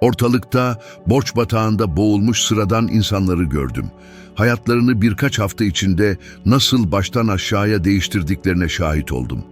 Ortalıkta borç batağında boğulmuş sıradan insanları gördüm. Hayatlarını birkaç hafta içinde nasıl baştan aşağıya değiştirdiklerine şahit oldum.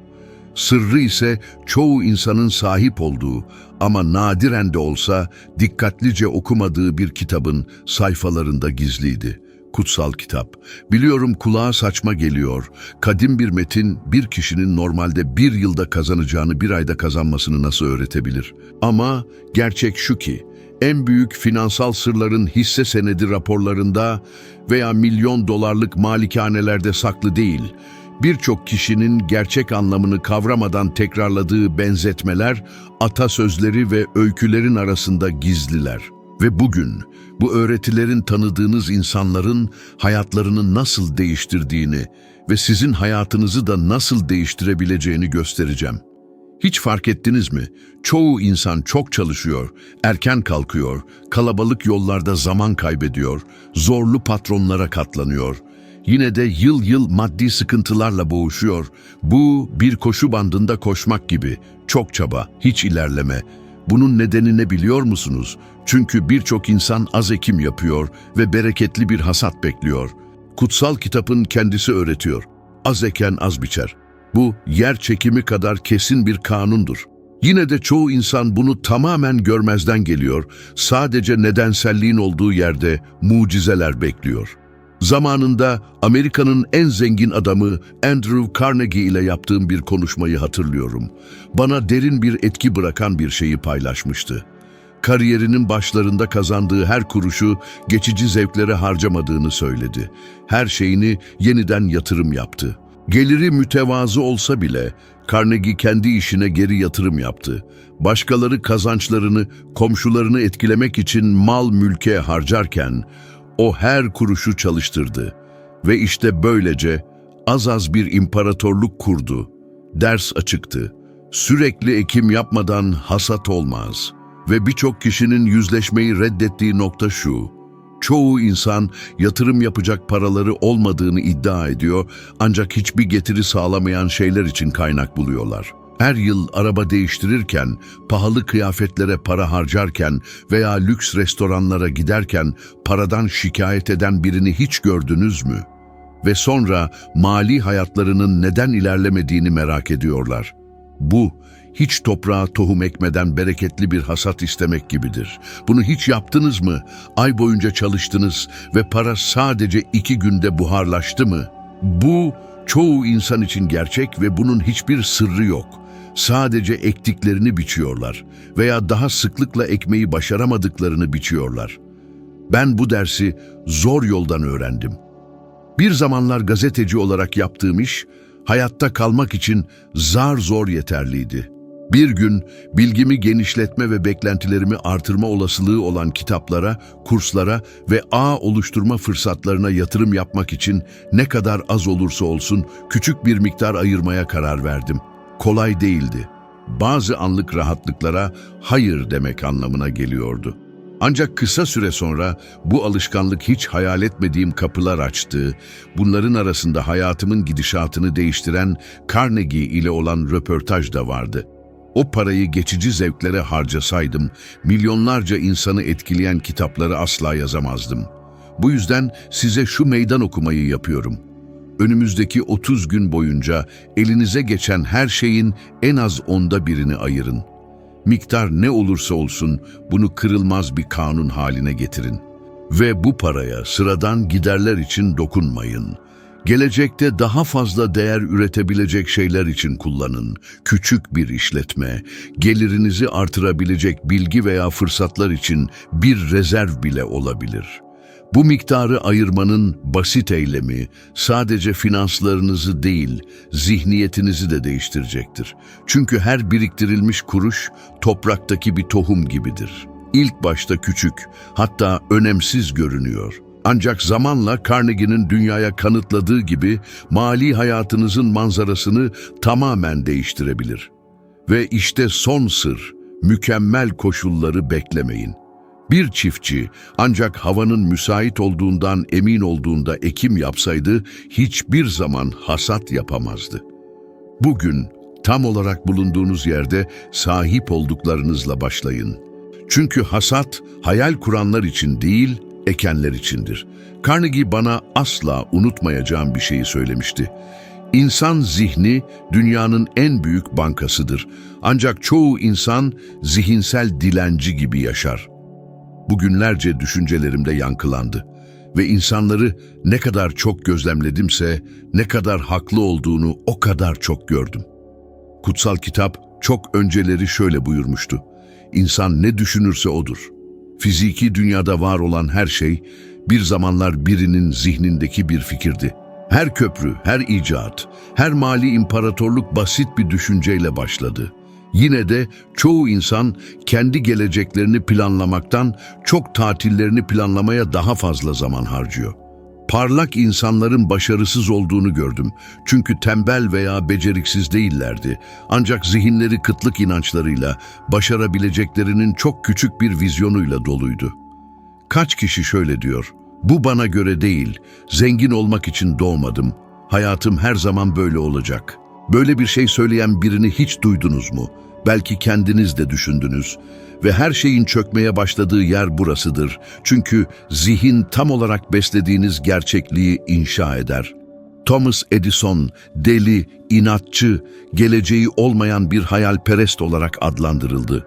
Sırrı ise çoğu insanın sahip olduğu ama nadiren de olsa dikkatlice okumadığı bir kitabın sayfalarında gizliydi. Kutsal kitap. Biliyorum kulağa saçma geliyor. Kadim bir metin bir kişinin normalde bir yılda kazanacağını bir ayda kazanmasını nasıl öğretebilir? Ama gerçek şu ki, en büyük finansal sırların hisse senedi raporlarında veya milyon dolarlık malikanelerde saklı değil, birçok kişinin gerçek anlamını kavramadan tekrarladığı benzetmeler, atasözleri ve öykülerin arasında gizliler. Ve bugün bu öğretilerin tanıdığınız insanların hayatlarını nasıl değiştirdiğini ve sizin hayatınızı da nasıl değiştirebileceğini göstereceğim. Hiç fark ettiniz mi? Çoğu insan çok çalışıyor, erken kalkıyor, kalabalık yollarda zaman kaybediyor, zorlu patronlara katlanıyor. Yine de yıl yıl maddi sıkıntılarla boğuşuyor. Bu bir koşu bandında koşmak gibi. Çok çaba, hiç ilerleme. Bunun nedeni ne biliyor musunuz? Çünkü birçok insan az ekim yapıyor ve bereketli bir hasat bekliyor. Kutsal kitabın kendisi öğretiyor. Az eken az biçer. Bu yer çekimi kadar kesin bir kanundur. Yine de çoğu insan bunu tamamen görmezden geliyor. Sadece nedenselliğin olduğu yerde mucizeler bekliyor. Zamanında Amerika'nın en zengin adamı Andrew Carnegie ile yaptığım bir konuşmayı hatırlıyorum. Bana derin bir etki bırakan bir şeyi paylaşmıştı. Kariyerinin başlarında kazandığı her kuruşu geçici zevklere harcamadığını söyledi. Her şeyini yeniden yatırım yaptı. Geliri mütevazı olsa bile Carnegie kendi işine geri yatırım yaptı. Başkaları kazançlarını, komşularını etkilemek için mal mülke harcarken o her kuruşu çalıştırdı. Ve işte böylece az az bir imparatorluk kurdu. Ders açıktı. Sürekli ekim yapmadan hasat olmaz. Ve birçok kişinin yüzleşmeyi reddettiği nokta şu. Çoğu insan yatırım yapacak paraları olmadığını iddia ediyor ancak hiçbir getiri sağlamayan şeyler için kaynak buluyorlar. Her yıl araba değiştirirken, pahalı kıyafetlere para harcarken veya lüks restoranlara giderken paradan şikayet eden birini hiç gördünüz mü? Ve sonra mali hayatlarının neden ilerlemediğini merak ediyorlar. Bu, hiç toprağa tohum ekmeden bereketli bir hasat istemek gibidir. Bunu hiç yaptınız mı? Ay boyunca çalıştınız ve para sadece iki günde buharlaştı mı? Bu, çoğu insan için gerçek ve bunun hiçbir sırrı yok. Sadece ektiklerini biçiyorlar veya daha sıklıkla ekmeği başaramadıklarını biçiyorlar. Ben bu dersi zor yoldan öğrendim. Bir zamanlar gazeteci olarak yaptığım iş, hayatta kalmak için zar zor yeterliydi. Bir gün bilgimi genişletme ve beklentilerimi artırma olasılığı olan kitaplara, kurslara ve ağ oluşturma fırsatlarına yatırım yapmak için ne kadar az olursa olsun küçük bir miktar ayırmaya karar verdim. Kolay değildi. Bazı anlık rahatlıklara hayır demek anlamına geliyordu. Ancak kısa süre sonra bu alışkanlık hiç hayal etmediğim kapılar açtı. Bunların arasında hayatımın gidişatını değiştiren Carnegie ile olan röportaj da vardı. O parayı geçici zevklere harcasaydım, milyonlarca insanı etkileyen kitapları asla yazamazdım. Bu yüzden size şu meydan okumayı yapıyorum. Önümüzdeki 30 gün boyunca elinize geçen her şeyin en az onda birini ayırın. Miktar ne olursa olsun bunu kırılmaz bir kanun haline getirin. Ve bu paraya sıradan giderler için dokunmayın. Gelecekte daha fazla değer üretebilecek şeyler için kullanın. Küçük bir işletme, gelirinizi artırabilecek bilgi veya fırsatlar için bir rezerv bile olabilir. Bu miktarı ayırmanın basit eylemi sadece finanslarınızı değil, zihniyetinizi de değiştirecektir. Çünkü her biriktirilmiş kuruş topraktaki bir tohum gibidir. İlk başta küçük, hatta önemsiz görünüyor. Ancak zamanla Carnegie'nin dünyaya kanıtladığı gibi mali hayatınızın manzarasını tamamen değiştirebilir. Ve işte son sır, mükemmel koşulları beklemeyin. Bir çiftçi ancak havanın müsait olduğundan emin olduğunda ekim yapsaydı hiçbir zaman hasat yapamazdı. Bugün tam olarak bulunduğunuz yerde sahip olduklarınızla başlayın. Çünkü hasat hayal kuranlar için değil, ekenler içindir. Carnegie bana asla unutmayacağım bir şeyi söylemişti. İnsan zihni dünyanın en büyük bankasıdır. Ancak çoğu insan zihinsel dilenci gibi yaşar. Bugünlerce düşüncelerimde yankılandı ve insanları ne kadar çok gözlemledimse ne kadar haklı olduğunu o kadar çok gördüm. Kutsal kitap çok önceleri şöyle buyurmuştu. İnsan ne düşünürse odur. Fiziki dünyada var olan her şey bir zamanlar birinin zihnindeki bir fikirdi. Her köprü, her icat, her mali imparatorluk basit bir düşünceyle başladı. Yine de çoğu insan kendi geleceklerini planlamaktan çok tatillerini planlamaya daha fazla zaman harcıyor. Parlak insanların başarısız olduğunu gördüm. Çünkü tembel veya beceriksiz değillerdi. Ancak zihinleri kıtlık inançlarıyla, başarabileceklerinin çok küçük bir vizyonuyla doluydu. Kaç kişi şöyle diyor, bu bana göre değil, zengin olmak için doğmadım, hayatım her zaman böyle olacak. Böyle bir şey söyleyen birini hiç duydunuz mu? Belki kendiniz de düşündünüz. Ve her şeyin çökmeye başladığı yer burasıdır. Çünkü zihin tam olarak beslediğiniz gerçekliği inşa eder. Thomas Edison, deli, inatçı, geleceği olmayan bir hayalperest olarak adlandırıldı.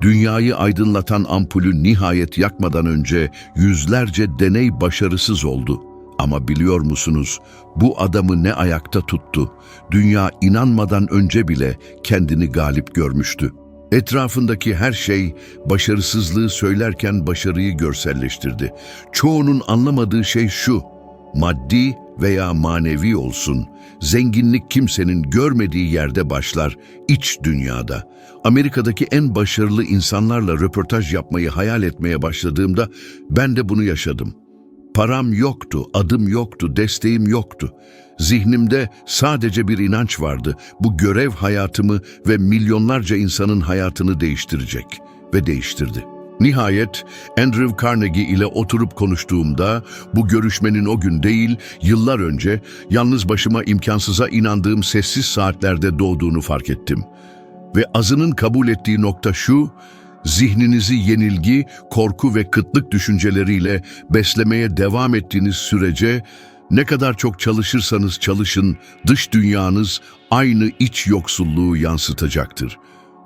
Dünyayı aydınlatan ampulü nihayet yakmadan önce yüzlerce deney başarısız oldu. Ama biliyor musunuz, bu adamı ne ayakta tuttu? Dünya inanmadan önce bile kendini galip görmüştü. Etrafındaki her şey başarısızlığı söylerken başarıyı görselleştirdi. Çoğunun anlamadığı şey şu, maddi veya manevi olsun, zenginlik kimsenin görmediği yerde başlar, iç dünyada. Amerika'daki en başarılı insanlarla röportaj yapmayı hayal etmeye başladığımda ben de bunu yaşadım. Param yoktu, adım yoktu, desteğim yoktu. Zihnimde sadece bir inanç vardı. Bu görev hayatımı ve milyonlarca insanın hayatını değiştirecek ve değiştirdi. Nihayet Andrew Carnegie ile oturup konuştuğumda bu görüşmenin o gün değil, yıllar önce yalnız başıma imkansıza inandığım sessiz saatlerde doğduğunu fark ettim. Ve azının kabul ettiği nokta şu, zihninizi yenilgi, korku ve kıtlık düşünceleriyle beslemeye devam ettiğiniz sürece ne kadar çok çalışırsanız çalışın dış dünyanız aynı iç yoksulluğu yansıtacaktır.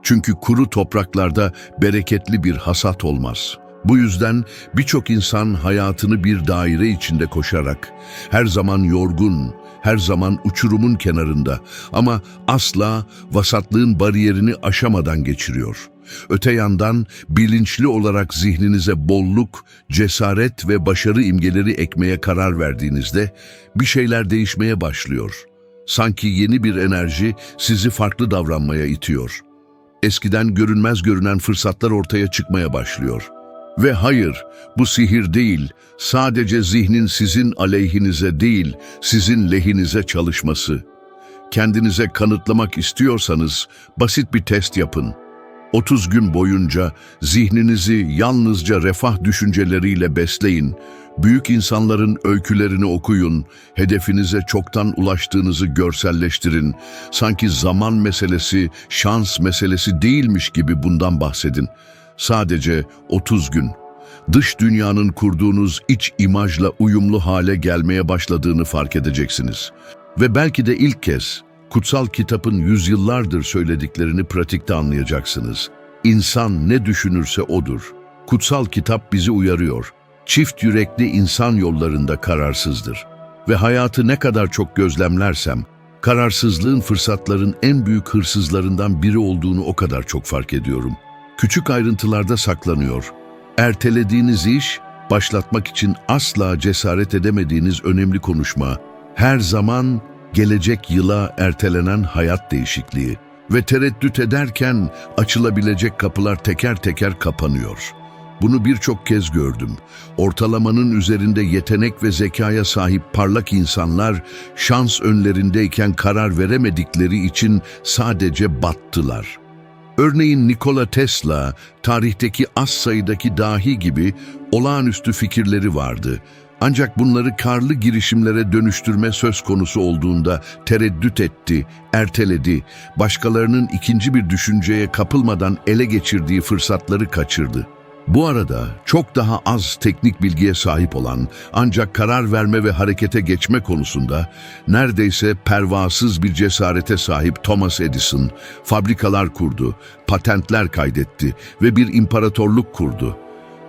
Çünkü kuru topraklarda bereketli bir hasat olmaz. Bu yüzden birçok insan hayatını bir daire içinde koşarak, her zaman yorgun, her zaman uçurumun kenarında ama asla vasatlığın bariyerini aşamadan geçiriyor. Öte yandan bilinçli olarak zihninize bolluk, cesaret ve başarı imgeleri ekmeye karar verdiğinizde bir şeyler değişmeye başlıyor. Sanki yeni bir enerji sizi farklı davranmaya itiyor. Eskiden görünmez görünen fırsatlar ortaya çıkmaya başlıyor. Ve hayır, bu sihir değil, sadece zihnin sizin aleyhinize değil, sizin lehinize çalışması. Kendinize kanıtlamak istiyorsanız basit bir test yapın. 30 gün boyunca zihninizi yalnızca refah düşünceleriyle besleyin. Büyük insanların öykülerini okuyun, hedefinize çoktan ulaştığınızı görselleştirin. Sanki zaman meselesi, şans meselesi değilmiş gibi bundan bahsedin. Sadece 30 gün. Dış dünyanın kurduğunuz iç imajla uyumlu hale gelmeye başladığını fark edeceksiniz. Ve belki de ilk kez kutsal kitabın yüzyıllardır söylediklerini pratikte anlayacaksınız. İnsan ne düşünürse odur. Kutsal kitap bizi uyarıyor. Çift yürekli insan yollarında kararsızdır. Ve hayatı ne kadar çok gözlemlersem, kararsızlığın fırsatların en büyük hırsızlarından biri olduğunu o kadar çok fark ediyorum. Küçük ayrıntılarda saklanıyor. Ertelediğiniz iş, başlatmak için asla cesaret edemediğiniz önemli konuşma, her zaman gelecek yıla ertelenen hayat değişikliği ve tereddüt ederken açılabilecek kapılar teker teker kapanıyor. Bunu birçok kez gördüm. Ortalamanın üzerinde yetenek ve zekaya sahip parlak insanlar şans önlerindeyken karar veremedikleri için sadece battılar. Örneğin Nikola Tesla, tarihteki az sayıdaki dahi gibi olağanüstü fikirleri vardı. Ancak bunları karlı girişimlere dönüştürme söz konusu olduğunda tereddüt etti, erteledi, başkalarının ikinci bir düşünceye kapılmadan ele geçirdiği fırsatları kaçırdı. Bu arada çok daha az teknik bilgiye sahip olan ancak karar verme ve harekete geçme konusunda neredeyse pervasız bir cesarete sahip Thomas Edison fabrikalar kurdu, patentler kaydetti ve bir imparatorluk kurdu.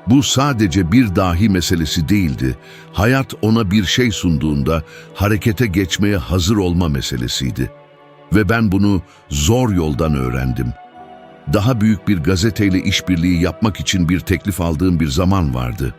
Bu sadece bir dahi meselesi değildi. Hayat ona bir şey sunduğunda harekete geçmeye hazır olma meselesiydi. Ve ben bunu zor yoldan öğrendim. Daha büyük bir gazeteyle işbirliği yapmak için bir teklif aldığım bir zaman vardı.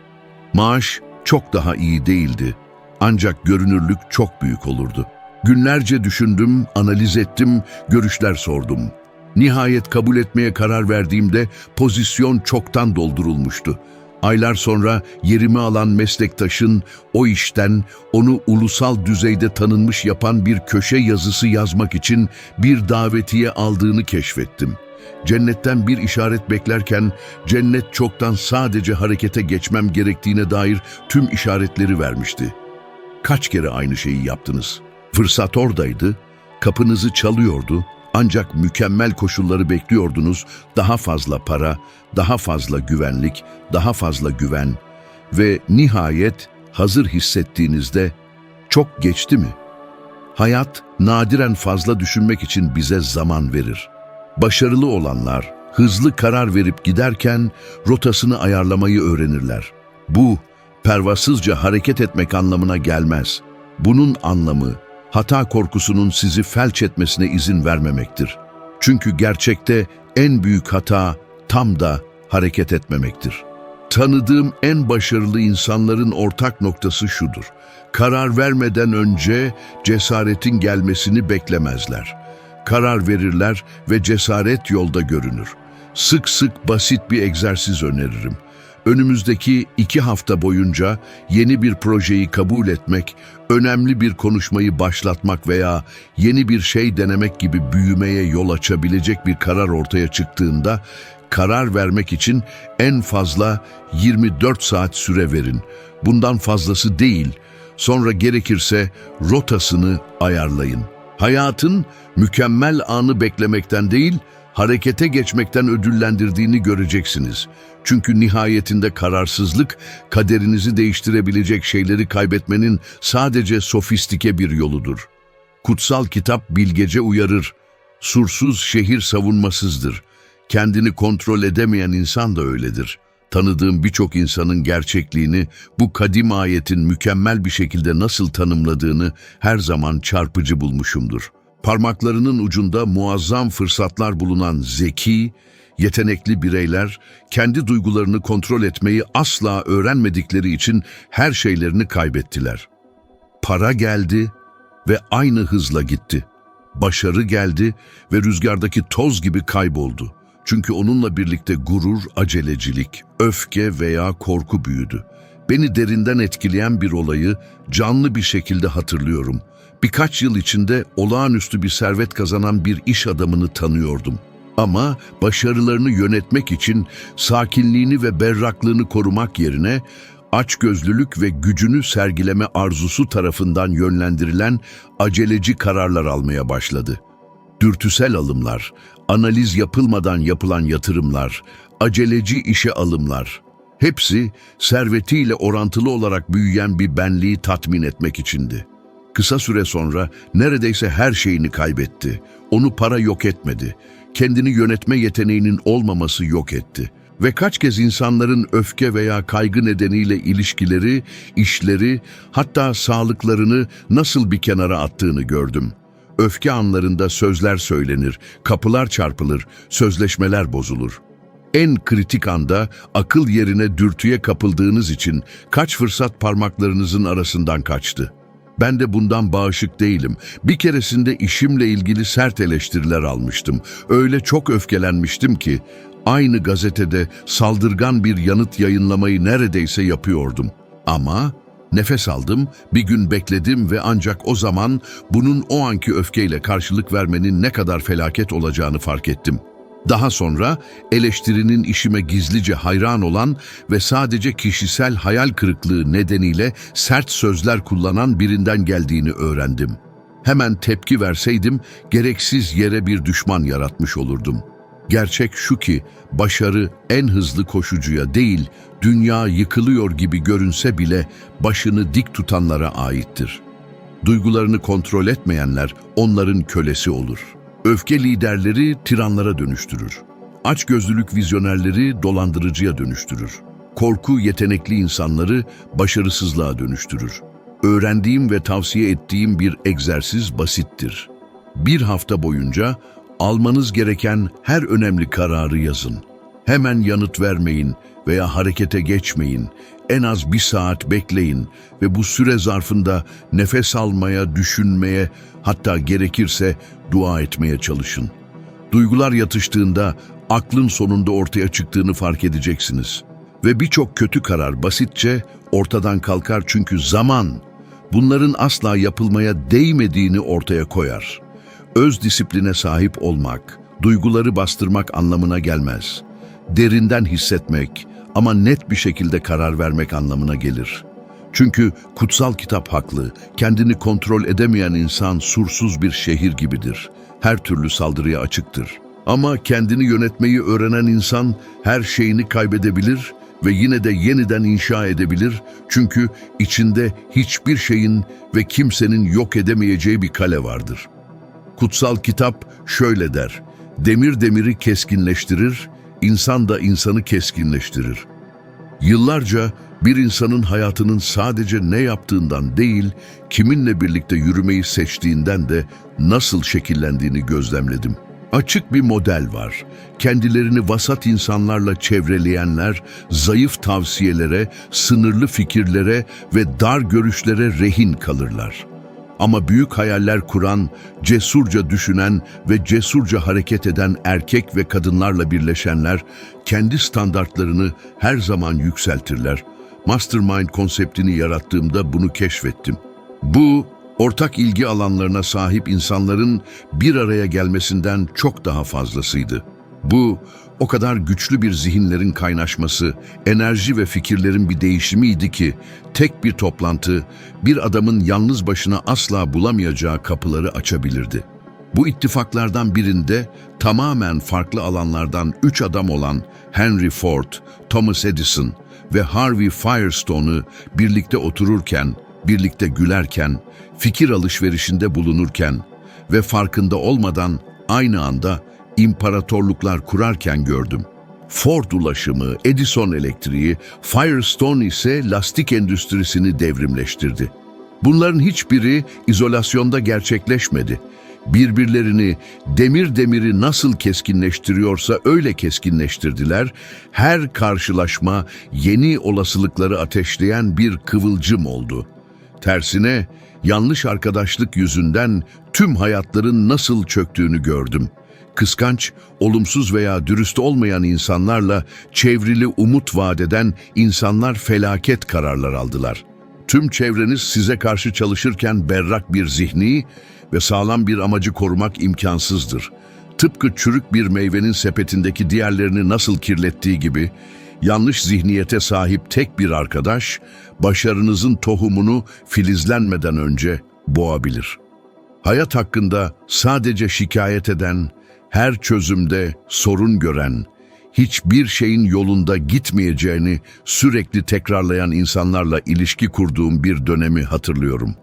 Maaş çok daha iyi değildi. Ancak görünürlük çok büyük olurdu. Günlerce düşündüm, analiz ettim, görüşler sordum. Nihayet kabul etmeye karar verdiğimde pozisyon çoktan doldurulmuştu. Aylar sonra yerimi alan meslektaşın o işten onu ulusal düzeyde tanınmış yapan bir köşe yazısı yazmak için bir davetiye aldığını keşfettim. Cennetten bir işaret beklerken cennet çoktan sadece harekete geçmem gerektiğine dair tüm işaretleri vermişti. Kaç kere aynı şeyi yaptınız? Fırsat oradaydı, kapınızı çalıyordu, ancak mükemmel koşulları bekliyordunuz. Daha fazla para, daha fazla güvenlik, daha fazla güven ve nihayet hazır hissettiğinizde çok geçti mi? Hayat nadiren fazla düşünmek için bize zaman verir. Başarılı olanlar hızlı karar verip giderken rotasını ayarlamayı öğrenirler. Bu pervasızca hareket etmek anlamına gelmez. Bunun anlamı hata korkusunun sizi felç etmesine izin vermemektir. Çünkü gerçekte en büyük hata tam da hareket etmemektir. Tanıdığım en başarılı insanların ortak noktası şudur. Karar vermeden önce cesaretin gelmesini beklemezler. Karar verirler ve cesaret yolda görünür. Sık sık basit bir egzersiz öneririm. Önümüzdeki iki hafta boyunca yeni bir projeyi kabul etmek, önemli bir konuşmayı başlatmak veya yeni bir şey denemek gibi büyümeye yol açabilecek bir karar ortaya çıktığında, karar vermek için en fazla 24 saat süre verin. Bundan fazlası değil, sonra gerekirse rotasını ayarlayın. Hayatın mükemmel anı beklemekten değil, harekete geçmekten ödüllendirdiğini göreceksiniz. Çünkü nihayetinde kararsızlık, kaderinizi değiştirebilecek şeyleri kaybetmenin sadece sofistike bir yoludur. Kutsal kitap bilgece uyarır. Sursuz şehir savunmasızdır. Kendini kontrol edemeyen insan da öyledir. Tanıdığım birçok insanın gerçekliğini, bu kadim ayetin mükemmel bir şekilde nasıl tanımladığını her zaman çarpıcı bulmuşumdur. Parmaklarının ucunda muazzam fırsatlar bulunan zeki, yetenekli bireyler kendi duygularını kontrol etmeyi asla öğrenmedikleri için her şeylerini kaybettiler. Para geldi ve aynı hızla gitti. Başarı geldi ve rüzgardaki toz gibi kayboldu. Çünkü onunla birlikte gurur, acelecilik, öfke veya korku büyüdü. Beni derinden etkileyen bir olayı canlı bir şekilde hatırlıyorum. Birkaç yıl içinde olağanüstü bir servet kazanan bir iş adamını tanıyordum. Ama başarılarını yönetmek için sakinliğini ve berraklığını korumak yerine açgözlülük ve gücünü sergileme arzusu tarafından yönlendirilen aceleci kararlar almaya başladı. Dürtüsel alımlar, analiz yapılmadan yapılan yatırımlar, aceleci işe alımlar, hepsi servetiyle orantılı olarak büyüyen bir benliği tatmin etmek içindi. Kısa süre sonra neredeyse her şeyini kaybetti. Onu para yok etmedi. Kendini yönetme yeteneğinin olmaması yok etti. Ve kaç kez insanların öfke veya kaygı nedeniyle ilişkileri, işleri, hatta sağlıklarını nasıl bir kenara attığını gördüm. Öfke anlarında sözler söylenir, kapılar çarpılır, sözleşmeler bozulur. En kritik anda akıl yerine dürtüye kapıldığınız için kaç fırsat parmaklarınızın arasından kaçtı. Ben de bundan bağışık değilim. Bir keresinde işimle ilgili sert eleştiriler almıştım. Öyle çok öfkelenmiştim ki aynı gazetede saldırgan bir yanıt yayınlamayı neredeyse yapıyordum. Ama nefes aldım, bir gün bekledim ve ancak o zaman bunun o anki öfkeyle karşılık vermenin ne kadar felaket olacağını fark ettim. Daha sonra eleştirinin işime gizlice hayran olan ve sadece kişisel hayal kırıklığı nedeniyle sert sözler kullanan birinden geldiğini öğrendim. Hemen tepki verseydim gereksiz yere bir düşman yaratmış olurdum. Gerçek şu ki başarı en hızlı koşucuya değil, dünya yıkılıyor gibi görünse bile başını dik tutanlara aittir. Duygularını kontrol etmeyenler onların kölesi olur. Öfke liderleri tiranlara dönüştürür. Açgözlülük vizyonerleri dolandırıcıya dönüştürür. Korku yetenekli insanları başarısızlığa dönüştürür. Öğrendiğim ve tavsiye ettiğim bir egzersiz basittir. Bir hafta boyunca almanız gereken her önemli kararı yazın. Hemen yanıt vermeyin veya harekete geçmeyin. En az bir saat bekleyin ve bu süre zarfında nefes almaya, düşünmeye, hatta gerekirse dua etmeye çalışın. Duygular yatıştığında aklın sonunda ortaya çıktığını fark edeceksiniz. Ve birçok kötü karar basitçe ortadan kalkar çünkü zaman bunların asla yapılmaya değmediğini ortaya koyar. Öz disipline sahip olmak, duyguları bastırmak anlamına gelmez. Derinden hissetmek ama net bir şekilde karar vermek anlamına gelir. Çünkü kutsal kitap haklı, kendini kontrol edemeyen insan sursuz bir şehir gibidir. Her türlü saldırıya açıktır. Ama kendini yönetmeyi öğrenen insan her şeyini kaybedebilir ve yine de yeniden inşa edebilir. Çünkü içinde hiçbir şeyin ve kimsenin yok edemeyeceği bir kale vardır. Kutsal kitap şöyle der, demir demiri keskinleştirir, insan da insanı keskinleştirir. Yıllarca bir insanın hayatının sadece ne yaptığından değil, kiminle birlikte yürümeyi seçtiğinden de nasıl şekillendiğini gözlemledim. Açık bir model var. Kendilerini vasat insanlarla çevreleyenler, zayıf tavsiyelere, sınırlı fikirlere ve dar görüşlere rehin kalırlar. Ama büyük hayaller kuran, cesurca düşünen ve cesurca hareket eden erkek ve kadınlarla birleşenler kendi standartlarını her zaman yükseltirler. Mastermind konseptini yarattığımda bunu keşfettim. Bu, ortak ilgi alanlarına sahip insanların bir araya gelmesinden çok daha fazlasıydı. Bu, o kadar güçlü bir zihinlerin kaynaşması, enerji ve fikirlerin bir değişimiydi ki tek bir toplantı bir adamın yalnız başına asla bulamayacağı kapıları açabilirdi. Bu ittifaklardan birinde tamamen farklı alanlardan üç adam olan Henry Ford, Thomas Edison ve Harvey Firestone'u birlikte otururken, birlikte gülerken, fikir alışverişinde bulunurken ve farkında olmadan aynı anda imparatorluklar kurarken gördüm. Ford ulaşımı, Edison elektriği, Firestone ise lastik endüstrisini devrimleştirdi. Bunların hiçbiri izolasyonda gerçekleşmedi. Birbirlerini demir demiri nasıl keskinleştiriyorsa öyle keskinleştirdiler. Her karşılaşma yeni olasılıkları ateşleyen bir kıvılcım oldu. Tersine yanlış arkadaşlık yüzünden tüm hayatların nasıl çöktüğünü gördüm. Kıskanç, olumsuz veya dürüst olmayan insanlarla çevrili umut vadeden insanlar felaket kararlar aldılar. Tüm çevreniz size karşı çalışırken berrak bir zihni ve sağlam bir amacı korumak imkansızdır. Tıpkı çürük bir meyvenin sepetindeki diğerlerini nasıl kirlettiği gibi, yanlış zihniyete sahip tek bir arkadaş, başarınızın tohumunu filizlenmeden önce boğabilir. Hayat hakkında sadece şikayet eden, her çözümde sorun gören, hiçbir şeyin yolunda gitmeyeceğini sürekli tekrarlayan insanlarla ilişki kurduğum bir dönemi hatırlıyorum.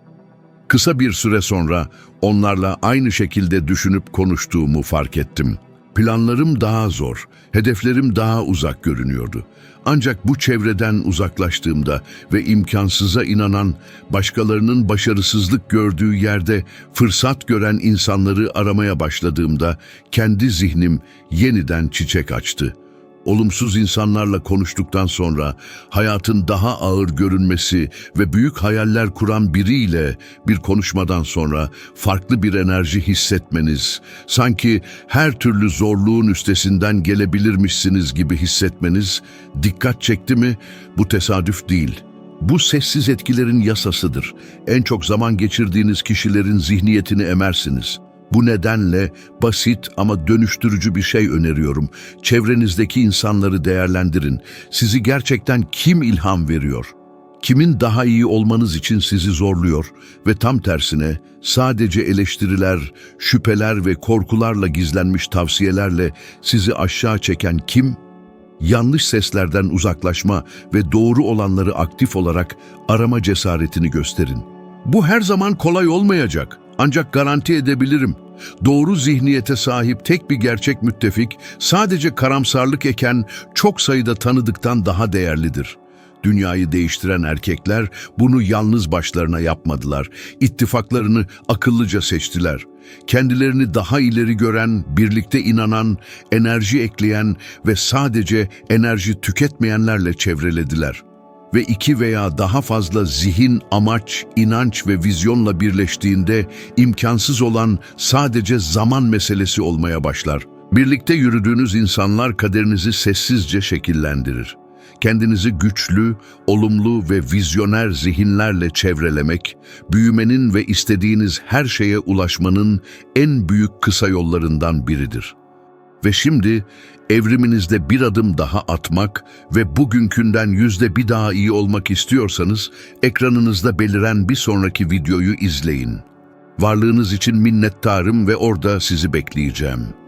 Kısa bir süre sonra onlarla aynı şekilde düşünüp konuştuğumu fark ettim. Planlarım daha zor, hedeflerim daha uzak görünüyordu. Ancak bu çevreden uzaklaştığımda ve imkansıza inanan, başkalarının başarısızlık gördüğü yerde fırsat gören insanları aramaya başladığımda kendi zihnim yeniden çiçek açtı. Olumsuz insanlarla konuştuktan sonra hayatın daha ağır görünmesi ve büyük hayaller kuran biriyle bir konuşmadan sonra farklı bir enerji hissetmeniz, sanki her türlü zorluğun üstesinden gelebilirmişsiniz gibi hissetmeniz dikkat çekti mi? Bu tesadüf değil. Bu sessiz etkilerin yasasıdır. En çok zaman geçirdiğiniz kişilerin zihniyetini emersiniz. Bu nedenle basit ama dönüştürücü bir şey öneriyorum. Çevrenizdeki insanları değerlendirin. Sizi gerçekten kim ilham veriyor? Kimin daha iyi olmanız için sizi zorluyor ve tam tersine sadece eleştiriler, şüpheler ve korkularla gizlenmiş tavsiyelerle sizi aşağı çeken kim? Yanlış seslerden uzaklaşma ve doğru olanları aktif olarak arama cesaretini gösterin. Bu her zaman kolay olmayacak. Ancak garanti edebilirim. Doğru zihniyete sahip tek bir gerçek müttefik sadece karamsarlık eken çok sayıda tanıdıktan daha değerlidir. Dünyayı değiştiren erkekler bunu yalnız başlarına yapmadılar. İttifaklarını akıllıca seçtiler. Kendilerini daha ileri gören, birlikte inanan, enerji ekleyen ve sadece enerji tüketmeyenlerle çevrelediler ve iki veya daha fazla zihin, amaç, inanç ve vizyonla birleştiğinde imkansız olan sadece zaman meselesi olmaya başlar. Birlikte yürüdüğünüz insanlar kaderinizi sessizce şekillendirir. Kendinizi güçlü, olumlu ve vizyoner zihinlerle çevrelemek, büyümenin ve istediğiniz her şeye ulaşmanın en büyük kısa yollarından biridir. Ve şimdi evriminizde bir adım daha atmak ve bugünkünden yüzde bir daha iyi olmak istiyorsanız ekranınızda beliren bir sonraki videoyu izleyin. Varlığınız için minnettarım ve orada sizi bekleyeceğim.